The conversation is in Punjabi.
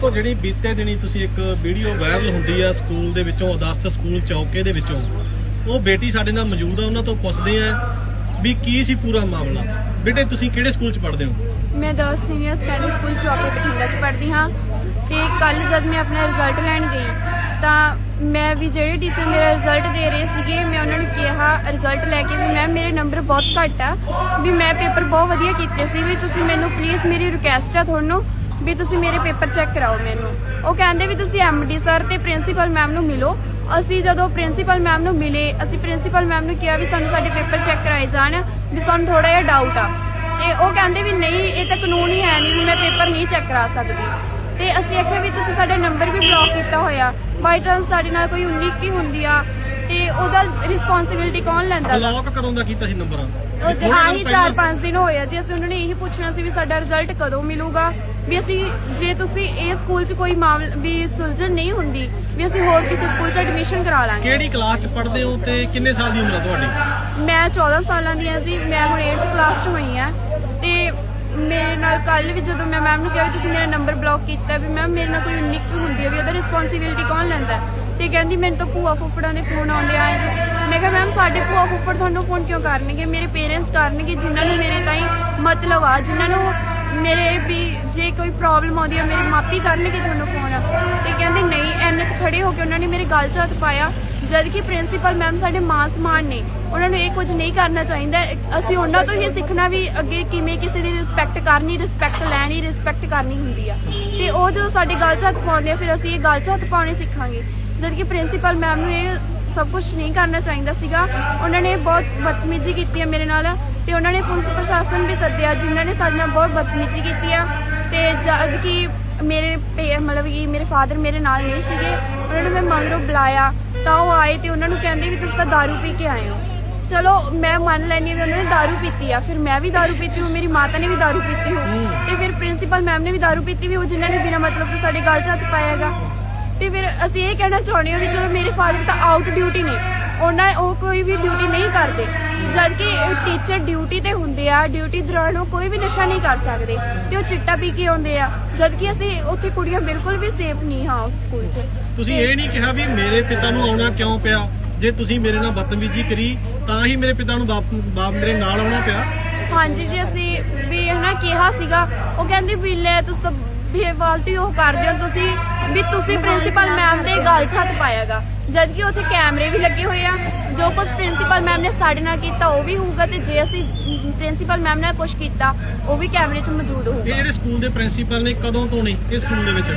ਦੋਸਤੋ ਜਿਹੜੀ ਬੀਤੇ ਦਿਨੀ ਤੁਸੀਂ ਇੱਕ ਵੀਡੀਓ ਵਾਇਰਲ ਹੁੰਦੀ ਆ ਸਕੂਲ ਦੇ ਵਿੱਚੋਂ ਆਦਰਸ਼ ਸਕੂਲ ਚੌਕੇ ਦੇ ਵਿੱਚੋਂ, ਉਹ ਬੇਟੀ ਸਾਡੇ ਨਾਲ ਮੌਜੂਦ ਆ, ਉਹਨਾਂ ਤੋਂ ਪੁੱਛਦੇ ਆ ਵੀ ਕੀ ਸੀ ਪੂਰਾ ਮਾਮਲਾ? ਬੇਟੇ, ਤੁਸੀਂ ਕਿਹੜੇ ਸਕੂਲ 'ਚ ਪੜ੍ਹਦੇ ਹੋ? ਮੈਂ ਦਰ senior secondary school Chauke Bathinda 'ਚ ਪੜ੍ਹਦੀ ਹਾਂ ਤੇ ਕੱਲ ਜਦ ਮੈਂ ਆਪਣਾ ਰਿਜ਼ਲਟ ਲੈਣ ਗਈ, ਤਾਂ ਮੈਂ ਵੀ ਜਿਹੜੇ ਟੀਚਰ ਮੇਰਾ ਰਿਜ਼ਲਟ ਦੇ ਰਹੇ ਸੀਗੇ, ਮੈਂ ਉਹਨਾਂ ਨੂੰ ਕਿਹਾ ਰਿਜ਼ਲਟ ਲੈ ਕੇ ਵੀ ਮੈਮ ਮੇਰੇ ਨੰਬਰ ਬਹੁਤ ਘੱਟ ਆ, ਵੀ ਮੈਂ ਪੇਪਰ ਬਹੁਤ ਵਧੀਆ ਕੀਤੇ ਸੀ, ਵੀ ਤੁਸੀਂ ਮੈਨੂੰ ਪਲੀਜ਼ ਮੇਰੀ ਰਿਕੁਐਸਟ ਆ ਤੁਹਾਨੂੰ ਵੀ ਤੁਸੀਂ ਮੇਰੇ ਪੇਪਰ ਚੈੱਕ ਕਰਾਓ ਮੈਨੂੰ। ਉਹ ਕਹਿੰਦੇ ਵੀ ਤੁਸੀਂ ਐਮਡੀ ਸਰ ਤੇ ਪ੍ਰਿੰਸੀਪਲ ਮੈਮ ਨੂੰ ਮਿਲੋ। ਅਸੀਂ ਜਦੋਂ ਪ੍ਰਿੰਸੀਪਲ ਮੈਮ ਨੂੰ ਮਿਲੇ, ਅਸੀਂ ਪ੍ਰਿੰਸੀਪਲ ਮੈਮ ਨੂੰ ਕਿਹਾ ਵੀ ਸਾਨੂੰ ਸਾਡੇ ਪੇਪਰ ਚੈੱਕ ਕਰਾਏ ਜਾਣ, ਵੀ ਸਾਨੂੰ ਥੋੜਾ ਜਿਹਾ ਡਾਊਟ ਆ। ਤੇ ਉਹ ਕਹਿੰਦੇ ਵੀ ਨਹੀਂ, ਇਹ ਤਾਂ ਕਾਨੂੰਨ ਹੀ ਹੈ ਨਹੀਂ ਵੀ ਮੈਂ ਪੇਪਰ ਨਹੀਂ ਚੈੱਕ ਕਰਾ ਸਕਦੀ। ਤੇ ਅਸੀਂ ਆਖਿਆ ਵੀ ਤੁਸੀਂ ਸਾਡਾ ਨੰਬਰ ਵੀ ਬਲੌਕ ਕੀਤਾ ਹੋਇਆ। ਬਾਈ ਚਾਂਸ ਸਾਡੇ ਨਾਲ ਕੋਈ ਉਨੀਕ ਕੀ ਹੁੰਦੀ ਆ। ਤੇ ਉਹਦਾ ਰਿਸਪੌਂਸਿਬਿਲਟੀ ਕੌਣ ਲੈਂਦਾ ਵਾ? ਬਲੌਕ ਕਦੋਂ ਦਾ ਕੀਤਾ ਸੀ ਨੰਬਰ ਉਹ ਜ- ਆਹੀ 4-5 ਦਿਨ ਹੋਏ ਆ ਜੀ ਅਸੀਂ ਉਹਨਾਂ ਨੇ ਇਹੀ ਪੁੱਛਣਾ ਸੀ ਵੀ ਸਾਡਾ ਰਿਜ਼ਲਟ ਕਦੋਂ ਮਿਲੂਗਾ ਵੀ ਅਸੀਂ ਜੇ ਤੁਸੀਂ ਇਹ ਸਕੂਲ 'ਚ ਕੋਈ ਮਾਮਲਾ ਵੀ ਸੁਲਝਣ ਨਹੀਂ ਹੁੰਦੀ ਵੀ ਅਸੀਂ ਹੋਰ ਕਿਸੇ ਸਕੂਲ 'ਚ ਐਡਮਿਸ਼ਨ ਕਰਾ ਲਾਂਗੇ ਕਿਹੜੀ ਕਲਾਸ 'ਚ ਪੜ੍ਹਦੇ ਹੋ ਤੇ ਕਿੰਨੇ ਸਾਲ ਦੀ ਉਮਰ ਆ ਤੁਹਾਡੀ ਮੈਂ 14 ਸਾਲਾਂ ਦੀ ਹਾਂ ਜੀ ਮੈਂ ਹੁਣ 8th ਕਲਾਸ 'ਚ ਹੋਈ ਹਾਂ ਤੇ ਮੇਰੇ ਨਾਲ ਕੱਲ ਵੀ ਜਦੋਂ ਮੈਂ ਮੈਮ ਨੂੰ ਕਿਹਾ ਵੀ ਤੁਸੀਂ ਮੇਰਾ ਨੰਬਰ ਬਲੌਕ ਕੀਤਾ ਵੀ ਮੈਮ ਮੇਰੇ ਨਾਲ ਕੋਈ ਨਿੱਕ ਹੁੰਦੀ ਹੈ ਵੀ ਉਹਦਾ ਰਿਸਪੌਂਸਿਬਿਲਟੀ ਕੌਣ ਲੈਂਦਾ ਹੈ? ਤੇ ਕਹਿੰਦੀ ਮੈਨੂੰ ਤਾਂ ਭੂਆ ਫੁੱਫੜਾਂ ਦੇ ਫੋਨ ਆਉਂਦੇ ਆ ਮੈਂ ਕਿਹਾ ਮੈਮ ਸਾਡੇ ਭੂਆ ਫੁੱਫੜ ਤੁਹਾਨੂੰ ਫੋਨ ਕਿਉਂ ਕਰਨਗੇ? ਮੇਰੇ ਪੇਰੈਂਟਸ ਕਰਨਗੇ, ਜਿਨ੍ਹਾਂ ਨੂੰ ਮੇਰੇ ਤਾਈਂ ਮਤਲਬ ਆ, ਜਿਨ੍ਹਾਂ ਨੂੰ ਮੇਰੇ ਵੀ ਜੇ ਕੋਈ ਪ੍ਰੋਬਲਮ ਆਉਂਦੀ ਹੈ ਮੇਰੇ ਮਾਪੀ ਕਰਨਗੇ ਤੁਹਾਨੂੰ ਫੋਨ ਤੇ ਕਹਿੰਦੇ, ਨਹੀਂ ਐਨ ਚ ਖੜੇ ਹੋ ਕੇ ਉਹਨਾਂ ਨੇ ਮੇਰੇ ਗੱਲ 'ਚ ਹੱਥ ਪਾਇਆ ਜਦ ਕਿ ਪ੍ਰਿੰਸੀਪਲ ਮੈਮ ਸਾਡੇ ਮਾਂ ਸਮਾਨ ਨੇ। ਉਹਨਾਂ ਨੂੰ ਇਹ ਕੁਝ ਨਹੀਂ ਕਰਨਾ ਚਾਹੀਦਾ। ਅਸੀਂ ਉਹਨਾਂ ਤੋਂ ਹੀ ਸਿੱਖਣਾ ਵੀ ਅੱਗੇ ਕਿਵੇਂ ਕਿਸੇ ਦੀ ਰਿਸਪੈਕਟ ਕਰਨੀ ਰਿਸਪੈਕਟ ਲੈਣੀ ਰਿਸਪੈਕਟ ਕਰਨੀ ਹੁੰਦੀ ਆ। ਤੇ ਉਹ ਜਦੋਂ ਸਾਡੇ ਗੱਲ 'ਚ ਹੱਥ ਪਾਉਂਦੇ ਆ, ਫਿਰ ਅਸੀਂ ਇਹ ਗੱਲ 'ਚ ਹੱਥ ਪਾਉਣੇ ਸਿੱਖਾਂਗੇ। ਜਦ ਕਿ ਪ੍ਰਿੰਸੀਪਲ ਮੈਮ ਨੂੰ ਇਹ ਸਭ ਕੁਝ ਨਹੀਂ ਕਰਨਾ ਚਾਹੀਦਾ ਸੀਗਾ ਉਹਨਾਂ ਨੇ ਬਹੁਤ ਬਦਤਮੀਜ਼ੀ ਕੀਤੀ ਹੈ ਮੇਰੇ ਨਾਲ ਤੇ ਉਹਨਾਂ ਨੇ ਪੁਲਿਸ ਪ੍ਰਸ਼ਾਸਨ ਵੀ ਸੱਦਿਆ ਜਿਨ੍ਹਾਂ ਨੇ ਸਾਡੇ ਨਾਲ ਬਹੁਤ ਬਦਤਮੀਜ਼ੀ ਕੀਤੀ ਆ ਤੇ ਜਦ ਕਿ ਮੇਰੇ ਪੇ- ਮਤਲਬ ਕਿ ਮੇਰੇ ਫਾਦਰ ਮੇਰੇ ਨਾਲ ਨਹੀਂ ਸੀਗੇ ਉਹਨਾਂ ਨੂੰ ਮੈਂ ਮਗਰੋਂ ਬੁਲਾਇਆ ਤਾਂ ਉਹ ਆਏ ਤੇ ਉਹਨਾਂ ਨੂੰ ਕਹਿੰਦੇ ਵੀ ਤੁਸੀਂ ਤਾਂ दारू ਪੀ ਕੇ ਆਏ ਹੋ ਚਲੋ ਮੈਂ ਮੰਨ ਲੈਣੀ ਵੀ ਉਹਨਾਂ ਨੇ दारू ਪੀਤੀ ਆ ਫਿਰ ਮੈਂ ਵੀ दारू ਪੀਤੀ ਹੂੰ ਮੇਰੀ ਮਾਤਾ ਨੇ ਵੀ दारू ਪੀਤੀ ਹੋ ਤੇ ਫਿਰ ਪ੍ਰਿੰਸੀਪਲ ਮੈਮ ਨੇ ਵੀ दारू ਪੀਤੀ ਵੀ ਉਹ ਜਿਨ੍ਹਾਂ ਨੇ ਬਿਨਾਂ ਮਤਲਬ ਤੋਂ ਸਾਡੇ ਗਲ 'ਚ ਹੱਥ ਪਾਇਆਗਾ ਤੇ ਫਿਰ ਅਸੀਂ ਇਹ ਕਹਿਣਾ ਚਾਹੁੰਦੇ ਹਾਂ ਵੀ ਚਲੋ ਮੇਰੇ ਫਾਦਰ ਤਾਂ ਆਊਟ ਡਿਊਟੀ ਨੇ। ਉਹਨਾਂ ਉਹ ਕੋਈ ਵੀ ਡਿਊਟੀ ਨਹੀਂ ਕਰਦੇ। ਜਦ ਕਿ ਟੀਚਰ ਡਿਊਟੀ ਤੇ ਹੁੰਦੇ ਆ ਡਿਊਟੀ ਦੌਰਾਨ ਉਹ ਕੋਈ ਵੀ ਨਸ਼ਾ ਨਹੀਂ ਕਰ ਸਕਦੇ ਤੇ ਉਹ ਚਿੱਟਾ ਪੀ ਕੇ ਆਉਂਦੇ ਆ। ਜਦ ਕਿ ਅਸੀਂ ਉੱਥੇ ਕੁੜੀਆਂ ਬਿਲਕੁਲ ਵੀ ਸੇਫ ਨਹੀਂ ਹਾਂ ਉਸ ਸਕੂਲ 'ਚ। ਤੁਸੀਂ ਇਹ ਨਹੀਂ ਕਿਹਾ ਵੀ ਮੇਰੇ ਪਿਤਾ ਨੂੰ ਆਉਣਾ ਕਿਉਂ ਪਿਆ? ਜੇ ਤੁਸੀਂ ਮੇਰੇ ਨਾਲ ਬਦਤਮੀਜ਼ੀ ਕਰੀ ਤਾਂ ਹੀ ਮੇਰੇ ਪਿਤਾ ਨੂੰ ਬਾਪ ਬਾਪ ਮੇਰੇ ਨਾਲ ਆਉਣਾ ਪਿਆ। ਹਾਂਜੀ ਜੀ ਅਸੀਂ ਵੀ ਹਨਾ ਕਿਹਾ ਸੀਗਾ। ਉਹ ਕਹਿੰਦੀ ਵੀ ਲੈ ਤੁਸੀਂ ਤਾਂ ਬੇਵਾਲਤੀ ਉਹ ਕਰਦੇ ਹੋ ਤੁਸੀਂ, ਵੀ ਤੁਸੀਂ ਪ੍ਰਿੰਸੀਪਲ ਮੈਮ ਦੇ ਗੱਲ 'ਚ ਹੱਥ ਪਾਇਆਗਾ। ਜਦ ਕਿ ਉੱਥੇ ਕੈਮਰੇ ਵੀ ਲੱਗੇ ਹੋਏ ਆ, ਜੋ ਕੁਝ ਪ੍ਰਿੰਸੀਪਲ ਮੈਮ ਨੇ ਸਾਡੇ ਨਾਲ ਕੀਤਾ, ਉਹ ਵੀ ਹੋਊਗਾ ਤੇ ਜੇ ਅਸੀਂ ਪ੍ਰਿੰਸੀਪਲ ਮੈਮ ਨਾਲ ਕੁਝ ਕੀਤਾ, ਉਹ ਵੀ ਕੈਮਰੇ 'ਚ ਮੌਜੂਦ ਹੋਊਗਾ। ਇਹ ਜਿਹੜੇ ਸਕੂਲ ਦੇ ਪ੍ਰਿੰਸੀਪਲ ਨੇ ਕਦੋਂ ਤੋਂ ਨੇ, ਇਹ ਸਕੂਲ ਦੇ ਵਿੱਚ?